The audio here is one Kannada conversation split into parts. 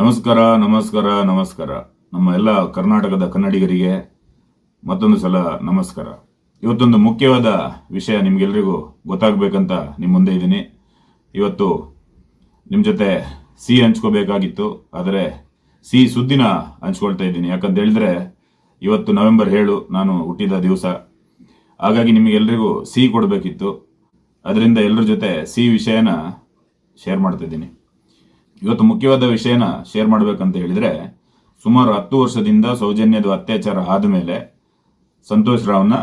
ನಮಸ್ಕಾರ ನಮಸ್ಕಾರ ನಮಸ್ಕಾರ. ನಮ್ಮ ಎಲ್ಲ ಕರ್ನಾಟಕದ ಕನ್ನಡಿಗರಿಗೆ ಮತ್ತೊಂದು ಸಲ ನಮಸ್ಕಾರ. ಇವತ್ತೊಂದು ಮುಖ್ಯವಾದ ವಿಷಯ ನಿಮ್ಗೆಲ್ರಿಗೂ ಗೊತ್ತಾಗಬೇಕಂತ ನಿಮ್ಮ ಮುಂದೆ ಇದ್ದೀನಿ. ಇವತ್ತು ನಿಮ್ಮ ಜೊತೆ ಸಿ ಹಂಚ್ಕೋಬೇಕಾಗಿತ್ತು, ಆದರೆ ಸಿ ಸುದ್ದಿನ ಹಂಚ್ಕೊಳ್ತಾ ಇದ್ದೀನಿ. ಯಾಕಂತ ಹೇಳಿದ್ರೆ, ಇವತ್ತು ನವೆಂಬರ್ ಏಳು, ನಾನು ಹುಟ್ಟಿದ ದಿವಸ. ಹಾಗಾಗಿ ನಿಮಗೆಲ್ರಿಗೂ ಸಿ ಕೊಡಬೇಕಿತ್ತು. ಅದರಿಂದ ಎಲ್ಲರ ಜೊತೆ ಸಿ ವಿಷಯನ ಶೇರ್ ಮಾಡ್ತಾ ಇದ್ದೀನಿ. ಇವತ್ತು ಮುಖ್ಯವಾದ ವಿಷಯನ ಶೇರ್ ಮಾಡಬೇಕಂತ ಹೇಳಿದ್ರೆ, ಸುಮಾರು ಹತ್ತು ವರ್ಷದಿಂದ ಸೌಜನ್ಯದ ಅತ್ಯಾಚಾರ ಆದಮೇಲೆ ಸಂತೋಷ್ ರಾವ್ನ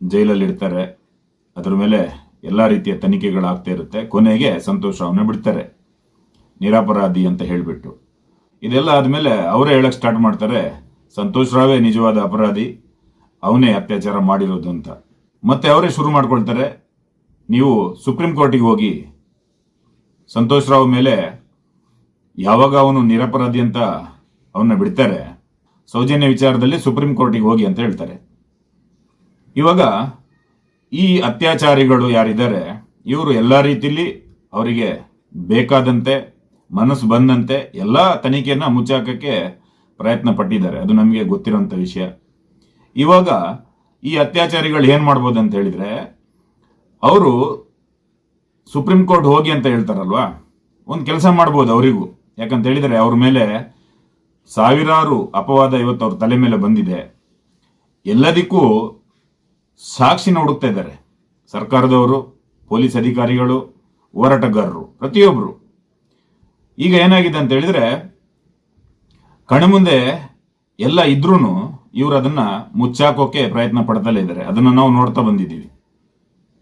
ಜೈಲಲ್ಲಿ ಇಡ್ತಾರೆ ಅದರ ಮೇಲೆ ಎಲ್ಲ ರೀತಿಯ ತನಿಖೆಗಳಾಗ್ತಾ ಇರುತ್ತೆ. ಕೊನೆಗೆ ಸಂತೋಷ್ ರಾವ್ನ ಬಿಡ್ತಾರೆ. ನಿರಾಪರಾಧಿ ಅಂತ ಹೇಳಿಬಿಟ್ಟು. ಇದೆಲ್ಲ ಆದಮೇಲೆ ಅವರೇ ಹೇಳಕ್ ಸ್ಟಾರ್ಟ್ ಮಾಡ್ತಾರೆ, ಸಂತೋಷ್ ರಾವೇ ನಿಜವಾದ ಅಪರಾಧಿ. ಅವನೇ ಅತ್ಯಾಚಾರ ಮಾಡಿರೋದು ಅಂತ. ಮತ್ತೆ ಅವರೇ ಶುರು ಮಾಡ್ಕೊಳ್ತಾರೆ, ನೀವು ಸುಪ್ರೀಂ ಕೋರ್ಟಿಗೆ ಹೋಗಿ ಸಂತೋಷ್ ರಾವ್ ಮೇಲೆ ಯಾವಾಗ ಅವನು ನಿರಪರಾಧಿ ಅಂತ ಅವನ್ನ ಬಿಡ್ತಾರೆ? ಸೌಜನ್ಯ ವಿಚಾರದಲ್ಲಿ ಸುಪ್ರೀಂ ಕೋರ್ಟಿಗೆ ಹೋಗಿ ಅಂತ ಹೇಳ್ತಾರೆ. ಇವಾಗ ಈ ಅತ್ಯಾಚಾರಿಗಳು ಯಾರಿದ್ದಾರೆ, ಇವರು ಎಲ್ಲ ರೀತಿಲಿ ಅವರಿಗೆ ಬೇಕಾದಂತೆ, ಮನಸ್ಸು ಬಂದಂತೆ ಎಲ್ಲ ತನಿಖೆಯನ್ನು ಮುಚ್ಚಾಕಕ್ಕೆ ಪ್ರಯತ್ನ ಪಟ್ಟಿದ್ದಾರೆ. ಅದು ನಮಗೆ ಗೊತ್ತಿರೋಂಥ ವಿಷಯ. ಇವಾಗ ಈ ಅತ್ಯಾಚಾರಿಗಳು ಏನು ಮಾಡ್ಬೋದು ಅಂತ ಹೇಳಿದ್ರೆ, ಅವರು ಸುಪ್ರೀಂ ಕೋರ್ಟ್ ಹೋಗಿ ಅಂತ ಹೇಳ್ತಾರಲ್ವಾ? ಒಂದು ಕೆಲಸ ಮಾಡ್ಬೋದು ಅವರಿಗೂ. ಯಾಕಂತ ಹೇಳಿದರೆ ಅವ್ರ ಮೇಲೆ ಸಾವಿರಾರು ಅಪವಾದ ಇವತ್ತು ಅವ್ರ ತಲೆ ಮೇಲೆ ಬಂದಿದೆ. ಎಲ್ಲದಕ್ಕೂ ಸಾಕ್ಷಿನ ಹುಡುಕ್ತಾ ಇದ್ದಾರೆ. ಸರ್ಕಾರದವರು, ಪೊಲೀಸ್ ಅಧಿಕಾರಿಗಳು, ಹೋರಾಟಗಾರರು ಪ್ರತಿಯೊಬ್ಬರು ಈಗ ಏನಾಗಿದೆ ಅಂತ ಹೇಳಿದ್ರೆ, ಕಣ್ಮುಂದೆ ಎಲ್ಲ ಇದ್ರೂ ಇವರು ಅದನ್ನ ಮುಚ್ಚಾಕೋಕೆ ಪ್ರಯತ್ನ ಪಡ್ತಲೇ ಇದ್ದಾರೆ. ಅದನ್ನ ನಾವು ನೋಡ್ತಾ ಬಂದಿದ್ದೀವಿ.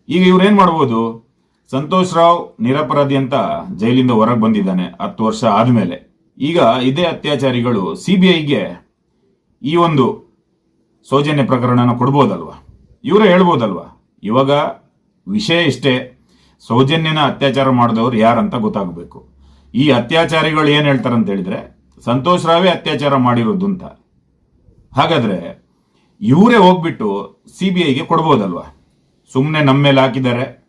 ಈಗ ಇವ್ರು ಏನು ಮಾಡ್ಬೋದು? ಸಂತೋಷ್ ರಾವ್ ನಿರಪರಾಧಿ ಅಂತ ಜೈಲಿಂದ ಹೊರಗೆ ಬಂದಿದ್ದಾನೆ ಹತ್ತು ವರ್ಷ ಆದಮೇಲೆ. ಈಗ ಇದೇ ಅತ್ಯಾಚಾರಿಗಳು ಸಿಬಿಐಗೆ ಈ ಒಂದು ಸೌಜನ್ಯ ಪ್ರಕರಣನ ಕೊಡ್ಬೋದಲ್ವಾ? ಇವರೇ ಹೇಳ್ಬೋದಲ್ವಾ? ಇವಾಗ ವಿಷಯ ಇಷ್ಟೇ. ಸೌಜನ್ಯನ ಅತ್ಯಾಚಾರ ಮಾಡಿದವ್ರು ಯಾರಂತ ಗೊತ್ತಾಗಬೇಕು. ಈ ಅತ್ಯಾಚಾರಿಗಳು ಏನು ಹೇಳ್ತಾರೆ ಅಂತ ಹೇಳಿದ್ರೆ, ಸಂತೋಷ್ ರಾವೇ ಅತ್ಯಾಚಾರ ಮಾಡಿರೋದು ಅಂತ. ಹಾಗಾದ್ರೆ ಇವರೇ ಹೋಗ್ಬಿಟ್ಟು ಸಿ ಬಿ ಐಗೆ ಕೊಡ್ಬೋದಲ್ವಾ? ಸುಮ್ಮನೆ ನಮ್ಮ ಮೇಲೆ ಹಾಕಿದ್ದಾರೆ.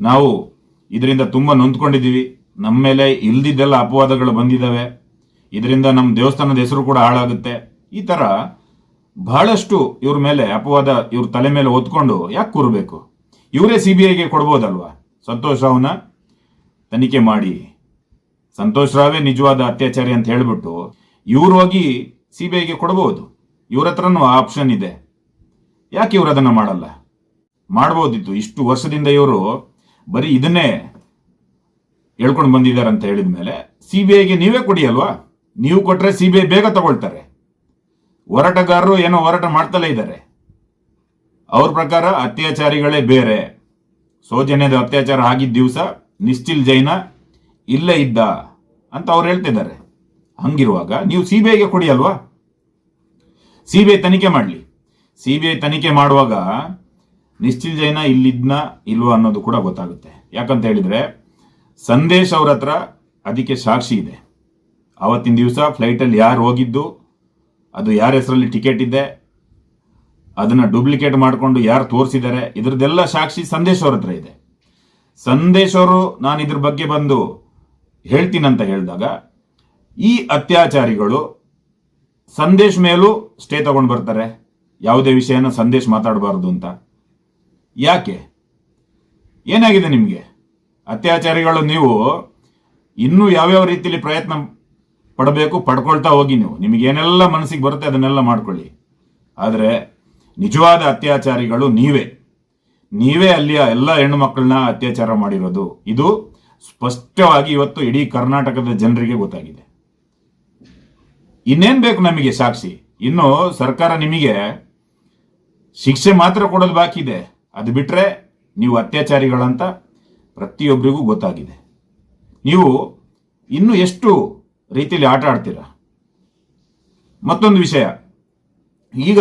ನಾವು ಇದರಿಂದ ತುಂಬ ನೊಂದ್ಕೊಂಡಿದ್ದೀವಿ. ನಮ್ಮ ಮೇಲೆ ಇಲ್ದಿದ್ದೆಲ್ಲ ಅಪವಾದಗಳು ಬಂದಿದ್ದಾವೆ. ಇದರಿಂದ ನಮ್ಮ ದೇವಸ್ಥಾನದ ಹೆಸರು ಕೂಡ ಹಾಳಾಗುತ್ತೆ. ಈ ಥರ ಬಹಳಷ್ಟು ಇವ್ರ ಮೇಲೆ ಅಪವಾದ ಇವ್ರ ತಲೆ ಮೇಲೆ ಹೊತ್ಕೊಂಡು ಯಾಕೆ ಕೂರಬೇಕು? ಇವರೇ ಸಿ ಬಿ ಐಗೆ ಕೊಡ್ಬೋದಲ್ವಾ? ಸಂತೋಷ್ ರಾವ್ನ ತನಿಖೆ ಮಾಡಿ. ಸಂತೋಷ್ ರಾವೇ ನಿಜವಾದ ಅತ್ಯಾಚಾರಿ ಅಂತ ಹೇಳ್ಬಿಟ್ಟು ಇವ್ರು ಹೋಗಿ ಸಿ ಬಿ ಐಗೆ ಕೊಡ್ಬೋದು. ಇವ್ರ ಹತ್ರನೂ ಆಪ್ಷನ್ ಇದೆ. ಯಾಕೆ ಇವ್ರು ಅದನ್ನ ಮಾಡಲ್ಲ? ಮಾಡ್ಬೋದಿತ್ತು. ಇಷ್ಟು ವರ್ಷದಿಂದ ಇವರು ಬರೀ ಇದನ್ನೇ ಹೇಳ್ಕೊಂಡು ಬಂದಿದ್ದಾರೆ ಅಂತ ಹೇಳಿದ ಮೇಲೆ ಸಿ ಬಿ ಐಗೆ ನೀವೇ ಕೊಡಿ ಅಲ್ವಾ? ನೀವು ಕೊಟ್ಟರೆ ಸಿ ಬಿ ಐ ಬೇಗ ತಗೊಳ್ತಾರೆ. ಹೋರಾಟಗಾರರು ಏನೋ ಹೋರಾಟ ಮಾಡ್ತಲೇ ಇದ್ದಾರೆ. ಅವ್ರ ಪ್ರಕಾರ ಅತ್ಯಾಚಾರಿಗಳೇ ಬೇರೆ. ಸೌಜನ್ಯದ ಅತ್ಯಾಚಾರ ಆಗಿದ್ದ ದಿವಸ ನಿಶ್ಚಿಲ್ ಜೈನ ಇಲ್ಲೇ ಇದ್ದ ಅಂತ ಅವ್ರು ಹೇಳ್ತಿದ್ದಾರೆ. ಹಂಗಿರುವಾಗ ನೀವು ಸಿ ಬಿ ಐಗೆ ಕೊಡಿ ಅಲ್ವಾ? ಸಿ ಬಿ ಐ ತನಿಖೆ ಮಾಡಲಿ. ಸಿ ಬಿ ಐ ತನಿಖೆ ಮಾಡುವಾಗ ನಿಶ್ಚಿಲ್ ಜೈನ ಇಲ್ಲಿದ್ನ ಇಲ್ವಾ ಅನ್ನೋದು ಕೂಡ ಗೊತ್ತಾಗುತ್ತೆ. ಯಾಕಂತ ಹೇಳಿದ್ರೆ, ಸಂದೇಶ್ ಅವ್ರ ಹತ್ರ ಅದಕ್ಕೆ ಸಾಕ್ಷಿ ಇದೆ. ಆವತ್ತಿನ ದಿವಸ ಫ್ಲೈಟಲ್ಲಿ ಯಾರು ಹೋಗಿದ್ದು, ಅದು ಯಾರ ಹೆಸರಲ್ಲಿ ಟಿಕೆಟ್ ಇದೆ, ಅದನ್ನ ಡೂಪ್ಲಿಕೇಟ್ ಮಾಡಿಕೊಂಡು ಯಾರು ತೋರಿಸಿದ್ದಾರೆ, ಇದ್ರದ್ದೆಲ್ಲ ಸಾಕ್ಷಿ ಸಂದೇಶ್ ಅವ್ರ ಹತ್ರ ಇದೆ. ಸಂದೇಶ್ ಅವರು ನಾನು ಇದ್ರ ಬಗ್ಗೆ ಬಂದು ಹೇಳ್ತೀನಂತ ಹೇಳಿದಾಗ, ಈ ಅತ್ಯಾಚಾರಿಗಳು ಸಂದೇಶ್ ಮೇಲೂ ಸ್ಟೇ ತಗೊಂಡು ಬರ್ತಾರೆ. ಯಾವುದೇ ವಿಷಯನ ಸಂದೇಶ್ ಮಾತಾಡಬಾರ್ದು ಅಂತ. ಯಾಕೆ? ಏನಾಗಿದೆ ನಿಮಗೆ? ಅತ್ಯಾಚಾರಿಗಳು ನೀವು ಇನ್ನೂ ಯಾವ್ಯಾವ ರೀತಿಯಲ್ಲಿ ಪ್ರಯತ್ನ ಪಡಬೇಕು, ಪಡ್ಕೊಳ್ತಾ ಹೋಗಿ ನೀವು. ನಿಮಗೆ ಏನೆಲ್ಲ ಮನಸ್ಸಿಗೆ ಬರುತ್ತೆ ಅದನ್ನೆಲ್ಲ ಮಾಡ್ಕೊಳ್ಳಿ. ಆದರೆ ನಿಜವಾದ ಅತ್ಯಾಚಾರಿಗಳು ನೀವೇ. ನೀವೇ ಅಲ್ಲಿಯ ಎಲ್ಲ ಹೆಣ್ಣು ಮಕ್ಕಳನ್ನ ಅತ್ಯಾಚಾರ ಮಾಡಿರೋದು. ಇದು ಸ್ಪಷ್ಟವಾಗಿ ಇವತ್ತು ಇಡೀ ಕರ್ನಾಟಕದ ಜನರಿಗೆ ಗೊತ್ತಾಗಿದೆ. ಇನ್ನೇನ್ ಬೇಕು ನಮಗೆ ಸಾಕ್ಷಿ? ಇನ್ನು ಸರ್ಕಾರ ನಿಮಗೆ ಶಿಕ್ಷೆ ಮಾತ್ರ ಕೊಡೋದು ಬಾಕಿ ಇದೆ ಅದು ಬಿಟ್ಟರೆ ನೀವು ಅತ್ಯಾಚಾರಿಗಳಂತ ಪ್ರತಿಯೊಬ್ಬರಿಗೂ ಗೊತ್ತಾಗಿದೆ. ನೀವು ಇನ್ನು ಎಷ್ಟು ರೀತಿಯಲ್ಲಿ ಆಟ ಆಡ್ತೀರ? ಮತ್ತೊಂದು ವಿಷಯ. ಈಗ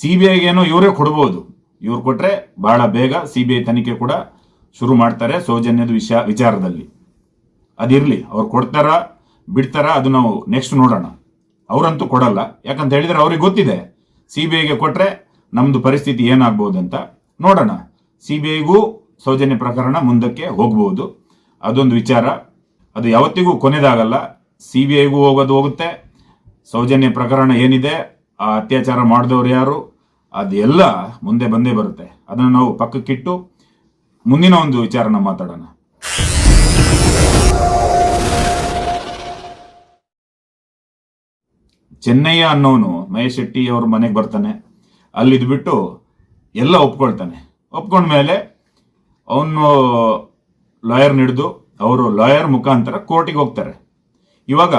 ಸಿ ಬಿ ಐಗೇನೋ ಇವರೇ ಕೊಡ್ಬೋದು. ಇವ್ರು ಕೊಟ್ಟರೆ ಬಹಳ ಬೇಗ ಸಿ ಬಿ ಐ ತನಿಖೆ ಕೂಡ ಶುರು ಮಾಡ್ತಾರೆ ಸೌಜನ್ಯದ ವಿಷಯ ವಿಚಾರದಲ್ಲಿ. ಅದಿರಲಿ, ಅವ್ರು ಕೊಡ್ತಾರ, ಬಿಡ್ತಾರ, ಅದು ನಾವು ನೆಕ್ಸ್ಟ್ ನೋಡೋಣ. ಅವರಂತೂ ಕೊಡಲ್ಲ. ಯಾಕಂತ ಹೇಳಿದ್ರೆ ಅವ್ರಿಗೆ ಗೊತ್ತಿದೆ. ಸಿ ಬಿ ಐಗೆ ಕೊಟ್ಟರೆ ನಮ್ಮದು ಪರಿಸ್ಥಿತಿ ಏನಾಗ್ಬೋದು ಅಂತ ನೋಡೋಣ. ಸಿ ಬಿ ಐಗೂ ಸೌಜನ್ಯ ಪ್ರಕರಣ ಮುಂದಕ್ಕೆ ಹೋಗಬಹುದು ಅದೊಂದು ವಿಚಾರ. ಅದು ಯಾವತ್ತಿಗೂ ಕೊನೆದಾಗಲ್ಲ ಸಿ ಬಿ ಐಗೂ ಹೋಗೋದು ಹೋಗುತ್ತೆ. ಸೌಜನ್ಯ ಪ್ರಕರಣ ಏನಿದೆ, ಆ ಅತ್ಯಾಚಾರ ಮಾಡಿದವ್ರು ಯಾರು, ಅದೆಲ್ಲ ಮುಂದೆ ಬಂದೇ ಬರುತ್ತೆ. ಅದನ್ನು ನಾವು ಪಕ್ಕಕ್ಕಿಟ್ಟು ಮುಂದಿನ ಒಂದು ವಿಚಾರನ ಮಾತಾಡೋಣ. ಚೆನ್ನಯ್ಯ ಅನ್ನೋನು ಮಹೇಶ್ ಶೆಟ್ಟಿ ಅವ್ರ ಮನೆಗೆ ಬರ್ತಾನೆ. ಅಲ್ಲಿದ್ ಬಿಟ್ಟು ಎಲ್ಲ ಒಪ್ಕೊಳ್ತಾನೆ. ಒಪ್ಕೊಂಡ್ಮೇಲೆ ಅವನು ಲಾಯರ್ ಹಿಡಿದು ಅವರು ಲಾಯರ್ ಮುಖಾಂತರ ಕೋರ್ಟಿಗೆ ಹೋಗ್ತಾರೆ. ಇವಾಗ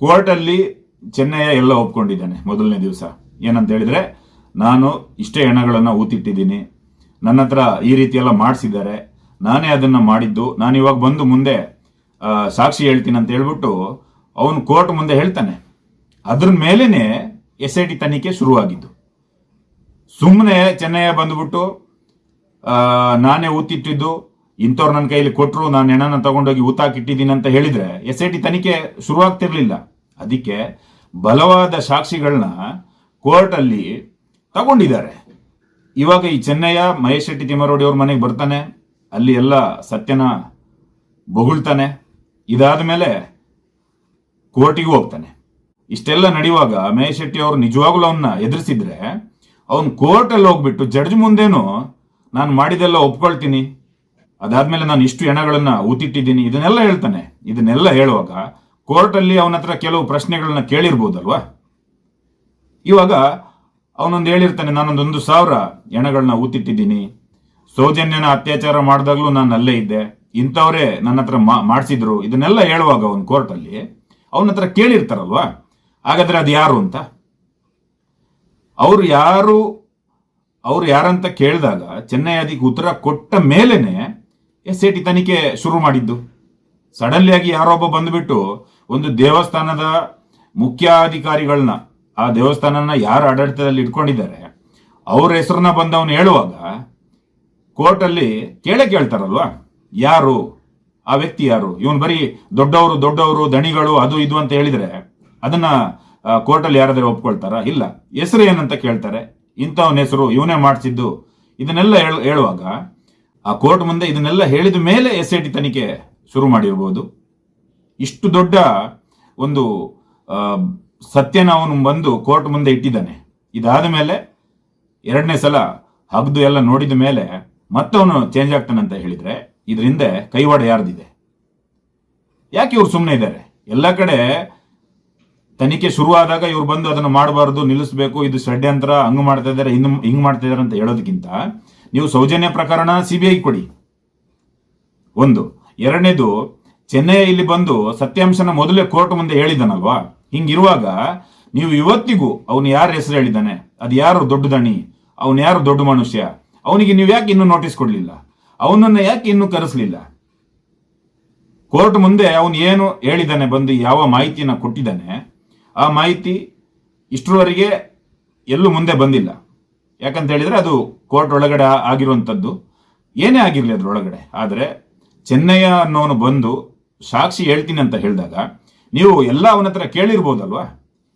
ಕೋರ್ಟಲ್ಲಿ ಚೆನ್ನಯ್ಯ ಎಲ್ಲ ಒಪ್ಕೊಂಡಿದ್ದಾನೆ ಮೊದಲನೇ ದಿವಸ. ಏನಂತ ಹೇಳಿದ್ರೆ, ನಾನು ಇಷ್ಟೇ ಹೆಣಗಳನ್ನು ಊತಿಟ್ಟಿದ್ದೀನಿ. ನನ್ನ ಹತ್ರ ಈ ರೀತಿ ಎಲ್ಲ ಮಾಡಿಸಿದ್ದಾರೆ. ನಾನೇ ಅದನ್ನ ಮಾಡಿದ್ದು. ನಾನು ಇವಾಗ ಬಂದು ಮುಂದೆ ಸಾಕ್ಷಿ ಹೇಳ್ತೀನಿ ಅಂತ ಹೇಳ್ಬಿಟ್ಟು ಅವನು ಕೋರ್ಟ್ ಮುಂದೆ ಹೇಳ್ತಾನೆ. ಅದ್ರ ಮೇಲೇನೆ ಎಸ್ ಐ ಟಿ ತನಿಖೆ ಶುರುವಾಗಿದ್ದು. ಸುಮ್ಮನೆ ಚೆನ್ನಯ್ಯ ಬಂದ್ಬಿಟ್ಟು ನಾನೇ ಊತಿಟ್ಟಿದ್ದು, ಇಂಥವ್ರು ನನ್ನ ಕೈಯಲ್ಲಿ ಕೊಟ್ಟರು ನಾನು ಹೆಣನ ತಗೊಂಡೋಗಿ ಊತಾಕಿಟ್ಟಿದ್ದೀನಿ ಅಂತ ಹೇಳಿದ್ರೆ, ಎಸ್ ಐ ಟಿ ತನಿಖೆ ಶುರುವಾಗ್ತಿರ್ಲಿಲ್ಲ. ಅದಕ್ಕೆ ಬಲವಾದ ಸಾಕ್ಷಿಗಳನ್ನ ಕೋರ್ಟಲ್ಲಿ ತಗೊಂಡಿದ್ದಾರೆ. ಇವಾಗ ಈ ಚೆನ್ನಯ್ಯ, ಮಹೇಶ್ ಶೆಟ್ಟಿ ತಿಮ್ಮರೋಡಿ ಅವ್ರ ಮನೆಗೆ ಬರ್ತಾನೆ, ಅಲ್ಲಿ ಎಲ್ಲ ಸತ್ಯನ ಬೊಗಳ್ತಾನೆ, ಇದಾದ ಮೇಲೆ ಕೋರ್ಟಿಗೂ ಹೋಗ್ತಾನೆ. ಇಷ್ಟೆಲ್ಲ ನಡೆಯುವಾಗ ಮಹೇಶ್ ಶೆಟ್ಟಿ ಅವರು ನಿಜವಾಗ್ಲೂ ಅವನ್ನ ಎದುರಿಸಿದ್ರೆ ಅವನ್ ಕೋರ್ಟಲ್ಲಿ ಹೋಗ್ಬಿಟ್ಟು ಜಡ್ಜ್ ಮುಂದೇನು ನಾನು ಮಾಡಿದೆಲ್ಲ ಒಪ್ಕೊಳ್ತೀನಿ. ಅದಾದ್ಮೇಲೆ ನಾನು ಇಷ್ಟು ಹೆಣಗಳನ್ನ ಊತಿಟ್ಟಿದ್ದೀನಿ. ಇದನ್ನೆಲ್ಲ ಹೇಳ್ತಾನೆ. ಇದನ್ನೆಲ್ಲ ಹೇಳುವಾಗ ಕೋರ್ಟಲ್ಲಿ ಅವನ ಹತ್ರ ಕೆಲವು ಪ್ರಶ್ನೆಗಳನ್ನ ಕೇಳಿರ್ಬೋದಲ್ವಾ? ಇವಾಗ ಅವನೊಂದು ಹೇಳಿರ್ತಾನೆ, ನಾನೊಂದೊಂದು ಸಾವಿರ ಹೆಣಗಳನ್ನ ಊತಿಟ್ಟಿದ್ದೀನಿ. ಸೌಜನ್ಯನ ಅತ್ಯಾಚಾರ ಮಾಡಿದಾಗ್ಲೂ ನಾನು ಅಲ್ಲೇ ಇದ್ದೆ. ಇಂಥವರೇ ನನ್ನ ಹತ್ರ ಮಾಡಿಸಿದ್ರು. ಇದನ್ನೆಲ್ಲ ಹೇಳುವಾಗ ಅವನು ಕೋರ್ಟಲ್ಲಿ ಅವನ ಹತ್ರ ಕೇಳಿರ್ತಾರಲ್ವಾ? ಹಾಗಾದ್ರೆ ಅದು ಯಾರು ಅಂತ? ಅವ್ರು ಯಾರು, ಅವ್ರು ಯಾರಂತ ಕೇಳಿದಾಗ ಚೆನ್ನೈ ಅದಕ್ಕೆ ಉತ್ತರ ಕೊಟ್ಟ ಮೇಲೇನೆ ಎಸ್ ಐ ಟಿ ತನಿಖೆ ಶುರು ಮಾಡಿದ್ದು. ಸಡನ್ಲಿ ಆಗಿ ಯಾರೊಬ್ಬ ಬಂದ್ಬಿಟ್ಟು ಒಂದು ದೇವಸ್ಥಾನದ ಮುಖ್ಯಾಧಿಕಾರಿಗಳನ್ನ, ಆ ದೇವಸ್ಥಾನನ ಯಾರು ಆಡಳಿತದಲ್ಲಿ ಇಟ್ಕೊಂಡಿದ್ದಾರೆ, ಅವ್ರ ಹೆಸರನ್ನ ಬಂದವನು ಹೇಳುವಾಗ ಕೋರ್ಟಲ್ಲಿ ಕೇಳೇ ಕೇಳ್ತಾರಲ್ವಾ? ಯಾರು? ಆ ವ್ಯಕ್ತಿ ಯಾರು? ಇವನು ಬರೀ ದೊಡ್ಡವರು ದೊಡ್ಡವರು, ದಣಿಗಳು, ಅದು ಇದು ಅಂತ ಹೇಳಿದ್ರೆ ಅದನ್ನ ಕೋರ್ಟಲ್ಲಿ ಯಾರಾದ್ರೂ ಒಪ್ಕೊಳ್ತಾರ? ಇಲ್ಲ. ಹೆಸರು ಏನಂತ ಕೇಳ್ತಾರೆ? ಇಂಥವನ ಹೆಸರು ಇವನೇ ಮಾಡಿಸಿದ್ದು. ಇದನ್ನೆಲ್ಲ ಹೇಳು- ಹೇಳುವಾಗ ಆ ಕೋರ್ಟ್ ಮುಂದೆ ಇದನ್ನೆಲ್ಲ ಹೇಳಿದ ಮೇಲೆ ಎಸ್ ಐ ಟಿ ತನಿಖೆ ಶುರು ಮಾಡಿರ್ಬೋದು ಇಷ್ಟು ದೊಡ್ಡ ಒಂದು ಸತ್ಯನ ಅವನು ಬಂದು ಕೋರ್ಟ್ ಮುಂದೆ ಇಟ್ಟಿದ್ದಾನೆ. ಇದಾದ ಮೇಲೆ ಎರಡನೇ ಸಲ ಹಗ್ದು ಎಲ್ಲ ನೋಡಿದ ಮೇಲೆ ಮತ್ತೆ ಅವನು ಚೇಂಜ್ ಆಗ್ತಾನಂತ ಹೇಳಿದ್ರೆ ಇದರಿಂದ ಕೈವಾಡ ಯಾರ್ದಿದೆ? ಯಾಕೆ ಇವ್ರು ಸುಮ್ಮನೆ ಇದ್ದಾರೆ? ಎಲ್ಲ ಕಡೆ ತನಿಖೆ ಶುರುವಾದಾಗ ಇವ್ರು ಬಂದು ಅದನ್ನು ಮಾಡಬಾರ್ದು, ನಿಲ್ಲಿಸಬೇಕು, ಇದು ಷಡ್ಯಂತ್ರ, ಹಂಗ್ ಮಾಡ್ತಾ ಇದ್ದಾರೆ ಹಿಂದ್ ಹಿಂಗ್ ಮಾಡ್ತಾ ಇದ್ದಾರೆ ಅಂತ ಹೇಳೋದಕ್ಕಿಂತ ನೀವು ಸೌಜನ್ಯ ಪ್ರಕರಣ ಸಿಬಿಐ ಕೊಡಿ. ಒಂದು. ಎರಡನೇದು, ಚೆನ್ನೈ ಇಲ್ಲಿ ಬಂದು ಸತ್ಯಾಂಶನ ಮೊದಲೇ ಕೋರ್ಟ್ ಮುಂದೆ ಹೇಳಿದಾನಲ್ವಾ? ಹಿಂಗಿರುವಾಗ ನೀವು ಇವತ್ತಿಗೂ ಅವನು ಯಾರ ಹೆಸರು ಹೇಳಿದ್ದಾನೆ? ಅದು ಯಾರು ದೊಡ್ಡ ದಣಿ ಅವನು ಯಾರು ದೊಡ್ಡ ಮನುಷ್ಯ? ಅವನಿಗೆ ನೀವು ಯಾಕೆ ಇನ್ನೂ ನೋಟಿಸ್ ಕೊಡ್ಲಿಲ್ಲ? ಅವನನ್ನ ಯಾಕೆ ಇನ್ನೂ ಕರೆಸಲಿಲ್ಲ? ಕೋರ್ಟ್ ಮುಂದೆ ಅವನು ಏನು ಹೇಳಿದ್ದಾನೆ ಬಂದು ಯಾವ ಮಾಹಿತಿನ ಕೊಟ್ಟಿದ್ದಾನೆ? ಆ ಮಾಹಿತಿ ಇಷ್ಟರವರೆಗೆ ಎಲ್ಲೂ ಮುಂದೆ ಬಂದಿಲ್ಲ. ಯಾಕಂತ ಹೇಳಿದ್ರೆ ಅದು ಕೋರ್ಟ್ ಒಳಗಡೆ ಆಗಿರುವಂಥದ್ದು ಏನೇ ಆಗಿರಲಿ ಅದರೊಳಗಡೆ. ಆದರೆ ಚೆನ್ನಯ್ಯ ಅನ್ನೋನು ಬಂದು ಸಾಕ್ಷಿ ಹೇಳ್ತೀನಿ ಅಂತ ಹೇಳಿದಾಗ ನೀವು ಎಲ್ಲ ಅವನ ಹತ್ರ ಕೇಳಿರ್ಬೋದಲ್ವಾ?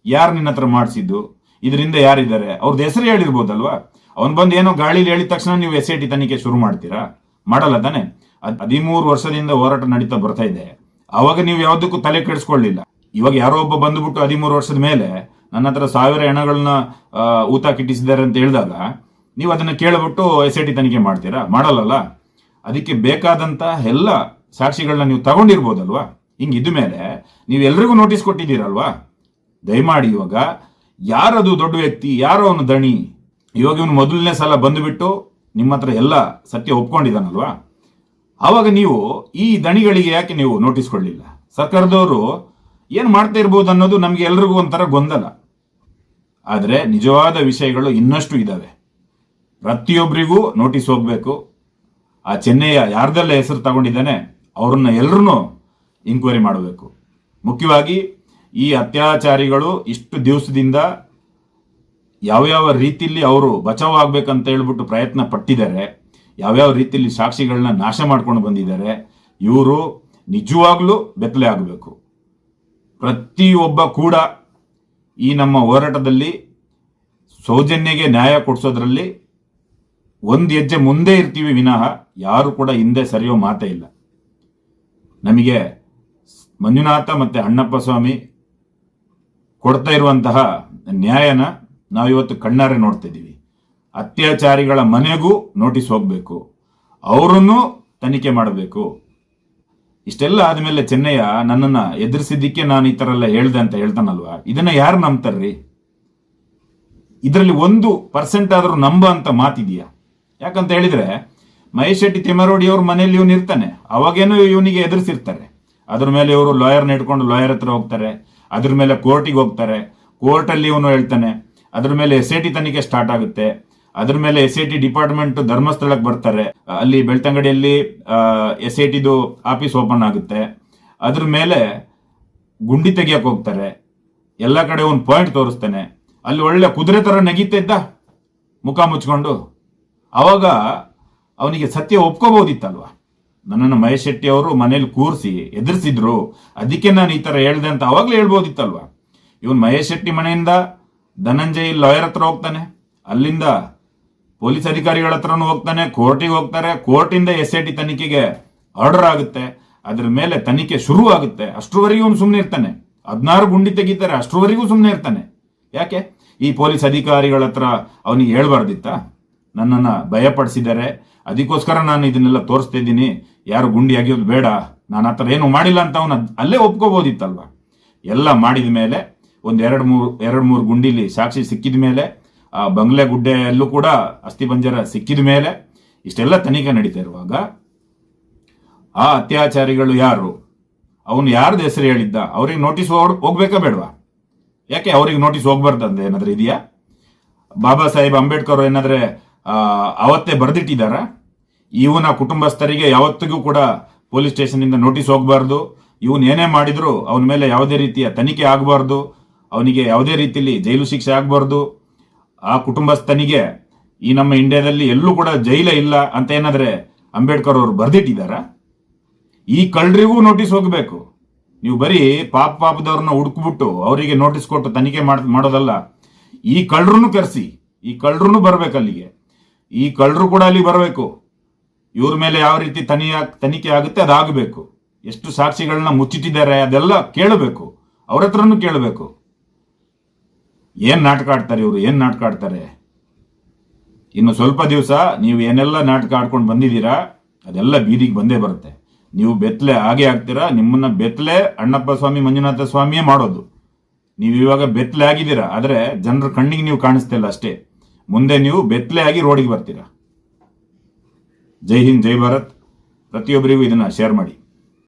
ಯಾರು ನಿನ್ನ ಹತ್ರ ಮಾಡಿಸಿದ್ದು? ಇದರಿಂದ ಯಾರಿದ್ದಾರೆ? ಅವ್ರದ್ದು ಹೆಸರು ಹೇಳಿರ್ಬೋದಲ್ವಾ? ಅವನು ಬಂದು ಏನೋ ಗಾಳಿಲಿ ಹೇಳಿದ ತಕ್ಷಣ ನೀವು ಎಸ್ ಐ ಟಿ ತನಿಖೆ ಶುರು ಮಾಡ್ತೀರಾ? ಮಾಡಲ್ಲ ತಾನೆ. ಅದ್ ಹದಿಮೂರು ವರ್ಷದಿಂದ ಹೋರಾಟ ನಡೀತಾ ಬರ್ತಾ ಇದೆ. ಅವಾಗ ನೀವು ಯಾವುದಕ್ಕೂ ತಲೆ ಕೆಡಿಸ್ಕೊಳ್ಳಿಲ್ಲ. ಇವಾಗ ಯಾರೋ ಒಬ್ಬ ಬಂದ್ಬಿಟ್ಟು ಹದಿಮೂರು ವರ್ಷದ ಮೇಲೆ ನನ್ನ ಹತ್ರ ಸಾವಿರ ಹೆಣಗಳನ್ನ ಊತ ಕಿಟ್ಟಿಸಿದ್ದಾರೆ ಅಂತ ಹೇಳಿದಾಗ ನೀವು ಅದನ್ನ ಕೇಳಿಬಿಟ್ಟು ಎಸ್ ಐ ಟಿ ತನಿಖೆ ಮಾಡ್ತೀರಾ? ಮಾಡಲ್ಲಲ್ಲ? ಅದಕ್ಕೆ ಬೇಕಾದಂತ ಎಲ್ಲ ಸಾಕ್ಷಿಗಳನ್ನ ನೀವು ತಗೊಂಡಿರ್ಬೋದಲ್ವಾ? ಹಿಂಗೆ ಇದ ಮೇಲೆ ನೀವು ಎಲ್ರಿಗೂ ನೋಟಿಸ್ ಕೊಟ್ಟಿದ್ದೀರಲ್ವಾ? ದಯಮಾಡಿ ಇವಾಗ ಯಾರದು ದೊಡ್ಡ ವ್ಯಕ್ತಿ, ಯಾರೋ ಅವನು ದಣಿ, ಇವಾಗ ಇವನು ಮೊದಲನೇ ಸಲ ಬಂದುಬಿಟ್ಟು ನಿಮ್ಮ ಹತ್ರ ಎಲ್ಲ ಸತ್ಯ ಒಪ್ಕೊಂಡಿದ್ದಾನಲ್ವಾ ಆವಾಗ ನೀವು ಈ ದಣಿಗಳಿಗೆ ಯಾಕೆ ನೀವು ನೋಟಿಸ್ ಕೊಡಲಿಲ್ಲ? ಸರ್ಕಾರದವರು ಏನು ಮಾಡ್ತಾ ಇರ್ಬೋದು ಅನ್ನೋದು ನಮಗೆ ಎಲ್ರಿಗೂ ಒಂಥರ ಗೊಂದಲ. ಆದರೆ ನಿಜವಾದ ವಿಷಯಗಳು ಇನ್ನಷ್ಟು ಇದ್ದಾವೆ ಪ್ರತಿಯೊಬ್ಬರಿಗೂ ನೋಟಿಸ್ ಹೋಗಬೇಕು. ಆ ಚೆನ್ನೈಯ ಯಾರ್ದೆಲ್ಲ ಹೆಸರು ತಗೊಂಡಿದ್ದಾನೆ ಅವ್ರನ್ನ ಎಲ್ಲರೂ ಇಂಕ್ವೈರಿ ಮಾಡಬೇಕು. ಮುಖ್ಯವಾಗಿ ಈ ಅತ್ಯಾಚಾರಿಗಳು ಇಷ್ಟು ದಿವಸದಿಂದ ಯಾವ್ಯಾವ ರೀತಿಯಲ್ಲಿ ಅವರು ಬಚಾವ್ ಆಗ್ಬೇಕಂತ ಹೇಳ್ಬಿಟ್ಟು ಪ್ರಯತ್ನ ಪಟ್ಟಿದ್ದಾರೆ, ಯಾವ್ಯಾವ ರೀತಿಯಲ್ಲಿ ಸಾಕ್ಷಿಗಳನ್ನ ನಾಶ ಮಾಡ್ಕೊಂಡು ಬಂದಿದ್ದಾರೆ, ಇವರು ನಿಜವಾಗ್ಲೂ ಬೆತ್ತಲೆ ಆಗಬೇಕು. ಪ್ರತಿಯೊಬ್ಬ ಕೂಡ ಈ ನಮ್ಮ ಹೋರಾಟದಲ್ಲಿ ಸೌಜನ್ಯಗೆ ನ್ಯಾಯ ಕೊಡಿಸೋದ್ರಲ್ಲಿ ಒಂದು ಹೆಜ್ಜೆ ಮುಂದೆ ಇರ್ತೀವಿ ವಿನಃ ಯಾರು ಕೂಡ ಹಿಂದೆ ಸರಿಯೋ ಮಾತೇ ಇಲ್ಲ. ನಮಗೆ ಮಂಜುನಾಥ ಮತ್ತು ಅಣ್ಣಪ್ಪ ಸ್ವಾಮಿ ಕೊಡ್ತಾ ಇರುವಂತಹ ನ್ಯಾಯನ ನಾವಿವತ್ತು ಕಣ್ಣಾರೆ ನೋಡ್ತಾ ಇದ್ದೀವಿ. ಅತ್ಯಾಚಾರಿಗಳ ಮನೆಗೂ ನೋಟಿಸ್ ಹೋಗಬೇಕು. ಅವರನ್ನು ತನಿಖೆ ಮಾಡಬೇಕು. ಇಷ್ಟೆಲ್ಲ ಆದಮೇಲೆ ಚೆನ್ನಯ್ಯ, ನನ್ನನ್ನು ಎದುರಿಸಿದ್ದಕ್ಕೆ ನಾನು ಈ ಥರ ಎಲ್ಲ ಹೇಳ್ದೆ ಅಂತ ಹೇಳ್ತಾನಲ್ವಾ? ಇದನ್ನ ಯಾರು ನಂಬ್ತಾರ್ರಿ? ಇದರಲ್ಲಿ ಒಂದು ಪರ್ಸೆಂಟ್ ಆದರೂ ನಂಬ ಅಂತ ಮಾತಿದೆಯಾ? ಯಾಕಂತ ಹೇಳಿದ್ರೆ, ಮಹೇಶ್ ಶೆಟ್ಟಿ ತಿಮ್ಮರೋಡಿ ಅವ್ರ ಮನೆಯಲ್ಲಿ ಇವನು ಇರ್ತಾನೆ. ಅವಾಗೇನು ಇವನಿಗೆ ಎದುರಿಸಿರ್ತಾರೆ. ಅದ್ರ ಮೇಲೆ ಇವರು ಲಾಯರ್ನ ಇಟ್ಕೊಂಡು ಲಾಯರ್ ಹತ್ರ ಹೋಗ್ತಾರೆ. ಅದ್ರ ಮೇಲೆ ಕೋರ್ಟಿಗೆ ಹೋಗ್ತಾರೆ. ಕೋರ್ಟಲ್ಲಿ ಇವನು ಹೇಳ್ತಾನೆ. ಅದ್ರ ಮೇಲೆ ಎಸ್ ಐ ಟಿ ತನಿಖೆ ಸ್ಟಾರ್ಟ್ ಆಗುತ್ತೆ. ಅದ್ರ ಮೇಲೆ ಎಸ್ ಐ ಟಿ ಡಿಪಾರ್ಟ್ಮೆಂಟ್ ಧರ್ಮಸ್ಥಳಕ್ಕೆ ಬರ್ತಾರೆ. ಅಲ್ಲಿ ಬೆಳ್ತಂಗಡಿಯಲ್ಲಿ ಎಸ್ ಐ ಟಿದು ಆಫೀಸ್ ಓಪನ್ ಆಗುತ್ತೆ. ಅದ್ರ ಮೇಲೆ ಗುಂಡಿ ತೆಗಿಯಕ್ಕೆ ಹೋಗ್ತಾರೆ. ಎಲ್ಲ ಕಡೆ ಒಂದು ಪಾಯಿಂಟ್ ತೋರಿಸ್ತಾನೆ. ಅಲ್ಲಿ ಒಳ್ಳೆ ಕುದುರೆ ತರ ನಗೀತಾ ಇದ್ದ? ಮುಖ ಮುಚ್ಕೊಂಡು. ಅವಾಗ ಅವನಿಗೆ ಸತ್ಯ ಒಪ್ಕೋಬಹುದಿತ್ತಲ್ವಾ? ನನ್ನನ್ನು ಮಹೇಶ್ ಶೆಟ್ಟಿ ಅವರು ಮನೇಲಿ ಕೂರಿಸಿ ಎದುರಿಸಿದ್ರು. ಅದಕ್ಕೆ ನಾನು ಈ ತರ ಹೇಳ್ದೆ ಅಂತ ಅವಾಗಲೇ ಹೇಳ್ಬೋದಿತ್ತಲ್ವಾ? ಇವನ್ ಮಹೇಶ್ ಶೆಟ್ಟಿ ಮನೆಯಿಂದ ಧನಂಜಯ್ ಲಾಯರ್ ಹತ್ರ ಹೋಗ್ತಾನೆ. ಅಲ್ಲಿಂದ ಪೊಲೀಸ್ ಅಧಿಕಾರಿಗಳ ಹತ್ರನೂ ಹೋಗ್ತಾನೆ, ಕೋರ್ಟಿಗೆ ಹೋಗ್ತಾರೆ, ಕೋರ್ಟಿಂದ ಎಸ್ ಐ ಟಿ ತನಿಖೆಗೆ ಆರ್ಡರ್ ಆಗುತ್ತೆ. ಅದ್ರ ಮೇಲೆ ತನಿಖೆ ಶುರು ಆಗುತ್ತೆ ಅಷ್ಟರವರೆಗೂ ಅವ್ನು ಸುಮ್ಮನೆ ಇರ್ತಾನೆ. ಹದಿನಾರು ಗುಂಡಿ ತೆಗಿತಾರೆ, ಅಷ್ಟರವರೆಗೂ ಸುಮ್ಮನೆ ಇರ್ತಾನೆ. ಯಾಕೆ? ಈ ಪೊಲೀಸ್ ಅಧಿಕಾರಿಗಳ ಹತ್ರ ಅವನಿಗೆ ಹೇಳ್ಬಾರ್ದಿತ್ತ? ನನ್ನನ್ನು ಭಯಪಡಿಸಿದ್ದಾರೆ. ಅದಕ್ಕೋಸ್ಕರ ನಾನು ಇದನ್ನೆಲ್ಲ ತೋರಿಸ್ತಾ ಇದ್ದೀನಿ. ಯಾರು ಗುಂಡಿ ಆಗಿರೋದು ಬೇಡ. ನಾನು ಆ ಥರ ಏನು ಮಾಡಿಲ್ಲ ಅಂತ ಅವನು ಅಲ್ಲೇ ಒಪ್ಕೋಬೋದಿತ್ತಲ್ವ? ಎಲ್ಲ ಮಾಡಿದ ಮೇಲೆ ಒಂದು ಎರಡು ಮೂರು ಎರಡು ಮೂರು ಗುಂಡಿಲಿ ಸಾಕ್ಷಿ ಸಿಕ್ಕಿದ ಮೇಲೆ ಆ ಬಂಗ್ಲೆ ಗುಡ್ಡೆಯಲ್ಲೂ ಕೂಡ ಅಸ್ಥಿಪಂಜರ ಸಿಕ್ಕಿದ ಮೇಲೆ ಇಷ್ಟೆಲ್ಲ ತನಿಖೆ ನಡೀತಾ ಇರುವಾಗ ಆ ಅತ್ಯಾಚಾರಿಗಳು ಯಾರು? ಅವನು ಯಾರ್ದು ಹೆಸರು ಹೇಳಿದ್ದ? ಅವ್ರಿಗೆ ನೋಟಿಸ್ ಹೋಗ್ಬೇಕಾ ಬೇಡವಾ? ಯಾಕೆ ಅವ್ರಿಗೆ ನೋಟಿಸ್ ಹೋಗ್ಬಾರ್ದಂತ ಏನಾದ್ರೂ ಇದೆಯಾ? ಬಾಬಾ ಸಾಹೇಬ್ ಅಂಬೇಡ್ಕರ್ ಏನಾದ್ರೆ ಅವತ್ತೇ ಬರೆದಿಟ್ಟಿದ್ದಾರ? ಇವನ ಕುಟುಂಬಸ್ಥರಿಗೆ ಯಾವತ್ತಿಗೂ ಕೂಡ ಪೊಲೀಸ್ ಸ್ಟೇಷನ್ನಿಂದ ನೋಟಿಸ್ ಹೋಗಬಾರ್ದು. ಇವನ್ ಏನೇ ಮಾಡಿದ್ರು ಅವನ ಮೇಲೆ ಯಾವುದೇ ರೀತಿಯ ತನಿಖೆ ಆಗಬಾರ್ದು. ಅವನಿಗೆ ಯಾವುದೇ ರೀತಿಯಲ್ಲಿ ಜೈಲು ಶಿಕ್ಷೆ ಆಗಬಾರ್ದು. ಆ ಕುಟುಂಬಸ್ಥನಿಗೆ ಈ ನಮ್ಮ ಇಂಡಿಯಾದಲ್ಲಿ ಎಲ್ಲೂ ಕೂಡ ಜೈಲ ಇಲ್ಲ ಅಂತ ಏನಾದ್ರೆ ಅಂಬೇಡ್ಕರ್ ಅವರು ಬರೆದಿಟ್ಟಿದ್ದಾರ? ಈ ಕಳ್ಳರಿಗೂ ನೋಟಿಸ್ ಹೋಗಬೇಕು. ನೀವು ಬರೀ ಪಾಪ ಪಾಪದವ್ರನ್ನ ಹುಡುಕ್ಬಿಟ್ಟು ಅವರಿಗೆ ನೋಟಿಸ್ ಕೊಟ್ಟು ತನಿಖೆ ಮಾಡ್, ಮಾಡೋದಲ್ಲ. ಈ ಕಳ್ಳರನ್ನು ಕರೆಸಿ, ಈ ಕಳ್ಳರನ್ನು ಬರ್ಬೇಕು ಅಲ್ಲಿಗೆ. ಈ ಕಳ್ಳರು ಕೂಡ ಅಲ್ಲಿ ಬರಬೇಕು. ಇವ್ರ ಮೇಲೆ ಯಾವ ರೀತಿ ತನಿಯ, ತನಿಖೆ ಆಗುತ್ತೆ ಅದಾಗಬೇಕು. ಎಷ್ಟು ಸಾಕ್ಷಿಗಳನ್ನ ಮುಚ್ಚಿಟ್ಟಿದ್ದಾರೆ ಅದೆಲ್ಲ ಕೇಳಬೇಕು. ಅವ್ರ ಹತ್ರನೂ ಕೇಳಬೇಕು. ಏನ್ ನಾಟಕ ಆಡ್ತಾರೆ ಇವರು? ಏನು ನಾಟಕ ಆಡ್ತಾರೆ? ಇನ್ನು ಸ್ವಲ್ಪ ದಿವಸ ನೀವು ಏನೆಲ್ಲ ನಾಟಕ ಆಡ್ಕೊಂಡು ಬಂದಿದ್ದೀರಾ, ಅದೆಲ್ಲ ಬೀದಿಗೆ ಬಂದೇ ಬರುತ್ತೆ. ನೀವು ಬೆತ್ತಲೆ ಹಾಗೆ ಆಗ್ತೀರಾ ನಿಮ್ಮನ್ನ ಬೆತ್ತಲೆ ಅಣ್ಣಪ್ಪ ಸ್ವಾಮಿ, ಮಂಜುನಾಥ ಸ್ವಾಮಿಯೇ ಮಾಡೋದು. ನೀವು ಇವಾಗ ಬೆತ್ತಲೆ ಆಗಿದ್ದೀರಾ, ಆದರೆ ಜನರ ಕಣ್ಣಿಗೆ ನೀವು ಕಾಣಿಸ್ತಿಲ್ಲ ಅಷ್ಟೇ. ಮುಂದೆ ನೀವು ಬೆತ್ತಲೆ ಆಗಿ ರೋಡಿಗೆ ಬರ್ತೀರಾ. ಜೈ ಹಿಂದ್, ಜೈ ಭಾರತ್. ಪ್ರತಿಯೊಬ್ಬರಿಗೂ ಇದನ್ನ ಶೇರ್ ಮಾಡಿ.